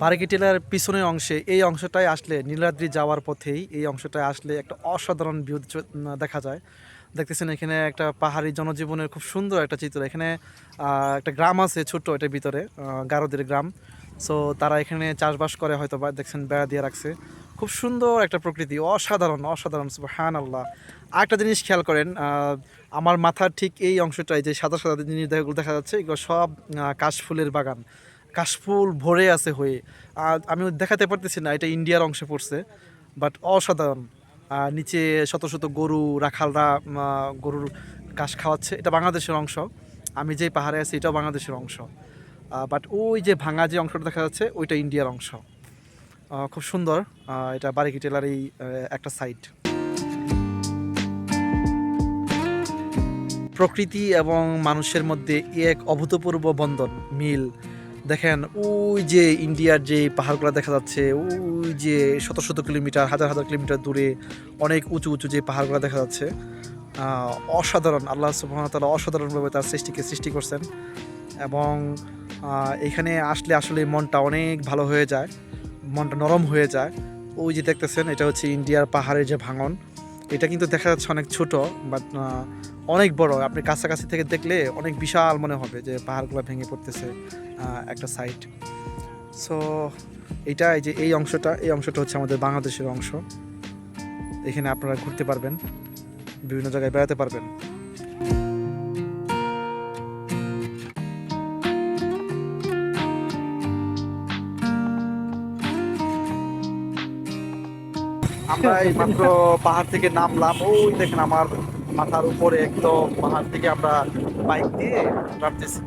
বারিকি tiller পিছনের অংশে এই অংশটায় আসলে নীলাদ্রি যাওয়ার পথেই এই অংশটায় আসলে একটা অসাধারণ ভিউ দেখা যায়। দেখতেছেন এখানে একটা পাহাড়ি জনজীবনের খুব সুন্দর একটা চিত্র। এখানে একটা গ্রাম আছে ছোট্ট এটার ভিতরে গারদের গ্রাম। সো তারা এখানে চাষবাস করে হয়তো বা দেখছেন বেড়া দিয়ে রাখছে। খুব সুন্দর একটা প্রকৃতি অসাধারণ অসাধারণ হ্যান আল্লাহ আরেকটা জিনিস খেয়াল করেন আমার মাথার ঠিক এই অংশটায় যে সাদা সাদা জিনিস দেখাগুলো দেখা যাচ্ছে এগুলো সব আহ, কাশফুলের বাগান। কাশফুল ভরে আছে হয়ে। আমি দেখাতে পারতেছি না, এটা ইন্ডিয়ার অংশে পড়ছে বাট অসাধারণ। আর নিচে শত শত গরু, রাখালরা গরুর ঘাস খাওয়াচ্ছে, এটা বাংলাদেশের অংশ। আমি যে পাহাড়ে আছি, এটাও বাংলাদেশের অংশ। বাট ওই যে ভাঙা যে অংশটা দেখা যাচ্ছে, ওইটা ইন্ডিয়ার অংশ। খুব সুন্দর। এটা বারিকি টেলার এই একটা সাইট প্রকৃতি এবং মানুষের মধ্যে এক অভূতপূর্ব বন্ধন, মিল। দেখেন, ওই যে ইন্ডিয়ার যে পাহাড়গুলো দেখা যাচ্ছে, ওই যে শত শত কিলোমিটার, হাজার হাজার কিলোমিটার দূরে অনেক উঁচু উঁচু যে পাহাড়গুলো দেখা যাচ্ছে অসাধারণ, আল্লাহ সুবাহতালা অসাধারণভাবে তার সৃষ্টিকে সৃষ্টি করছেন এবং এখানে আসলে আসলে মনটা অনেক ভালো হয়ে যায়, মনটা নরম হয়ে যায়। ওই যে দেখতেছেন, এটা হচ্ছে ইন্ডিয়ার পাহাড়ের যে ভাঙন। এটা কিন্তু দেখা যাচ্ছে অনেক ছোট বাট অনেক বড়। আপনি কাছাকাছি থেকে দেখলে অনেক বিশাল মনে হবে যে পাহাড়গুলো ভেঙে পড়তেছে একটা সাইড সো এইটা এই যে এই অংশটা এই অংশটা হচ্ছে আমাদের বাংলাদেশের অংশ। এখানে আপনারা ঘুরতে পারবেন, বিভিন্ন জায়গায় বেড়াতে পারবেন। আমরা এই মাত্র পাহাড় থেকে নামলাম। ওই দেখেন আমার মাথার উপরে একদম পাহাড় থেকে আমরা বাইক দিয়ে নামতেছি।